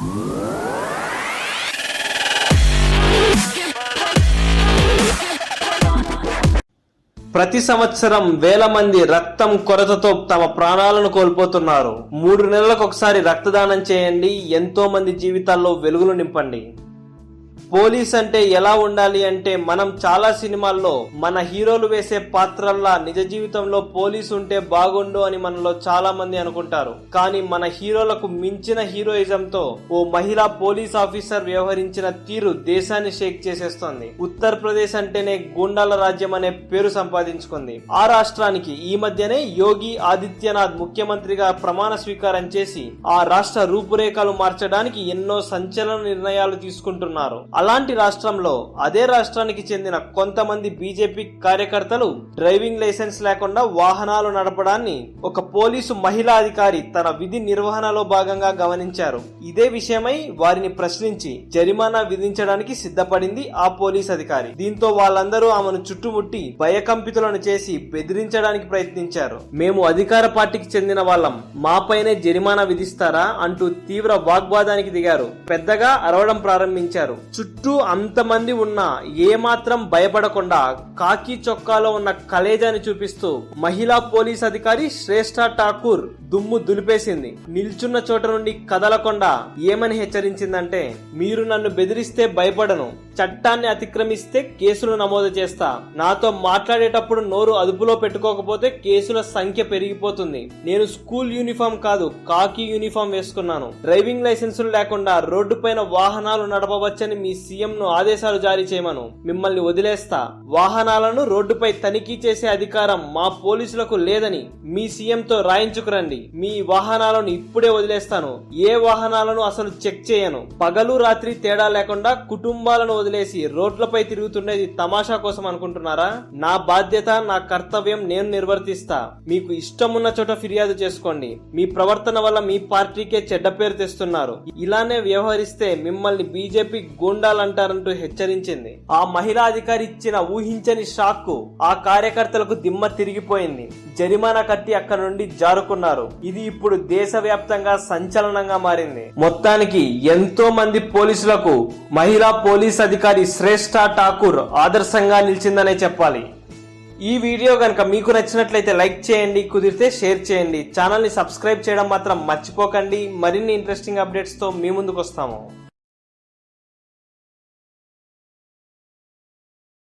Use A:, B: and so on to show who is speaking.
A: ప్రతి సంవత్సరం వేల మంది రక్తం కొరతతో తమ ప్రాణాలను కోల్పోతున్నారు. మూడు నెలలకు ఒకసారి రక్తదానం చేయండి. ఎంతో మంది జీవితాల్లో వెలుగులు నింపండి. పోలీస్ అంటే ఎలా ఉండాలి అంటే మనం చాలా సినిమాల్లో మన హీరోలు వేసే పాత్రల్లా నిజ జీవితంలో పోలీస్ ఉంటే బాగుండు అని మనలో చాలా మంది అనుకుంటారు. కానీ మన హీరోలకు మించిన హీరోయిజంతో ఓ మహిళా పోలీస్ ఆఫీసర్ వ్యవహరించిన తీరు దేశాన్ని షేక్ చేసేస్తోంది. ఉత్తరప్రదేశ్ అంటేనే గూండాల రాజ్యం అనే పేరు సంపాదించుకుంది. ఆ రాష్ట్రానికి ఈ మధ్యనే యోగి ఆదిత్యనాథ్ ముఖ్యమంత్రిగా ప్రమాణ స్వీకారం చేసి ఆ రాష్ట్ర రూపురేఖలు మార్చడానికి ఎన్నో సంచలన నిర్ణయాలు తీసుకుంటున్నారు. అలాంటి రాష్ట్రంలో అదే రాష్ట్రానికి చెందిన కొంతమంది బీజేపీ కార్యకర్తలు డ్రైవింగ్ లైసెన్స్ లేకుండా వాహనాలు నడపడాన్ని ఒక పోలీసు మహిళా అధికారి తన విధి నిర్వహణలో భాగంగా గమనించారు. ఇదే విషయమై వారిని ప్రశ్నించి జరిమానా విధించడానికి సిద్ధపడింది ఆ పోలీస్ అధికారి. దీంతో వాళ్ళందరూ ఆమెను చుట్టుముట్టి భయకంపితులను చేసి బెదిరించడానికి ప్రయత్నించారు. మేము అధికార పార్టీకి చెందిన వాళ్ళం. మాపైనే జరిమానా విధిస్తారా అంటూ తీవ్ర వాగ్వాదానికి దిగారు. పెద్దగా అరవడం ప్రారంభించారు. చుట్టూ చుట్టూ అంతమంది ఉన్నా ఏమాత్రం భయపడకుండా కాకి చొక్కాలో ఉన్న కలేజాని చూపిస్తూ మహిళా పోలీస్ అధికారి శ్రేష్ఠ ఠాకూర్ దుమ్ము దులిపేసింది. నిల్చున్న చోట నుండి కదలకుండా ఏమని హెచ్చరించిందంటే మీరు నన్ను బెదిరిస్తే భయపడను. చట్టాన్ని అతిక్రమిస్తే కేసులు నమోదు చేస్తా. నాతో మాట్లాడేటప్పుడు నోరు అదుపులో పెట్టుకోకపోతే కేసుల సంఖ్య పెరిగిపోతుంది. నేను స్కూల్ యూనిఫామ్ కాదు కాకి యూనిఫామ్ వేసుకున్నాను. డ్రైవింగ్ లైసెన్సులు లేకుండా రోడ్డు పైన వాహనాలు నడపవచ్చని మీ సీఎం ను ఆదేశాలు జారీ చేయమను. మిమ్మల్ని వదిలేస్తా. వాహనాలను రోడ్డుపై తనిఖీ చేసే అధికారం మా పోలీసులకు లేదని మీ సీఎం తో రాయించుకురండి. మీ వాహనాలను ఇప్పుడే వదిలేస్తాను. ఏ వాహనాలను అసలు చెక్ చేయను. పగలు రాత్రి తేడా లేకుండా కుటుంబాలను వదిలేసి రోడ్లపై తిరుగుతుండేది తమాషా కోసం అనుకుంటున్నారా? నా బాధ్యత నా కర్తవ్యం నేను నిర్వర్తిస్తా. మీకు ఇష్టం ఉన్న చోట ఫిర్యాదు చేసుకోండి. మీ ప్రవర్తన వల్ల మీ పార్టీకే చెడ్డ పేరు తెస్తున్నారు. ఇలానే వ్యవహరిస్తే మిమ్మల్ని బీజేపీ గుండె ఉండాలంటారంటూ హెచ్చరించింది. ఆ మహిళా అధికారి ఇచ్చిన ఊహించని షాక్కు ఆ కార్యకర్తలకు దిమ్మ తిరిగిపోయింది. జరిమానా కట్టి అక్కడ నుండి జారుకున్నారు. ఇది ఇప్పుడు దేశవ్యాప్తంగా సంచలనంగా మారింది. మొత్తానికి ఎంతో మంది పోలీసులకు మహిళా పోలీస్ అధికారి శ్రేష్ఠ ఠాకూర్ ఆదర్శంగా నిలిచిందనే చెప్పాలి. ఈ వీడియో కనుక మీకు నచ్చినట్లయితే లైక్ చేయండి కుదిరితే షేర్ చేయండి. ఛానల్ని సబ్స్క్రైబ్ చేయడం మాత్రం మర్చిపోకండి. మరిన్ని ఇంట్రెస్టింగ్ అప్డేట్స్తో మీ ముందుకు వస్తాము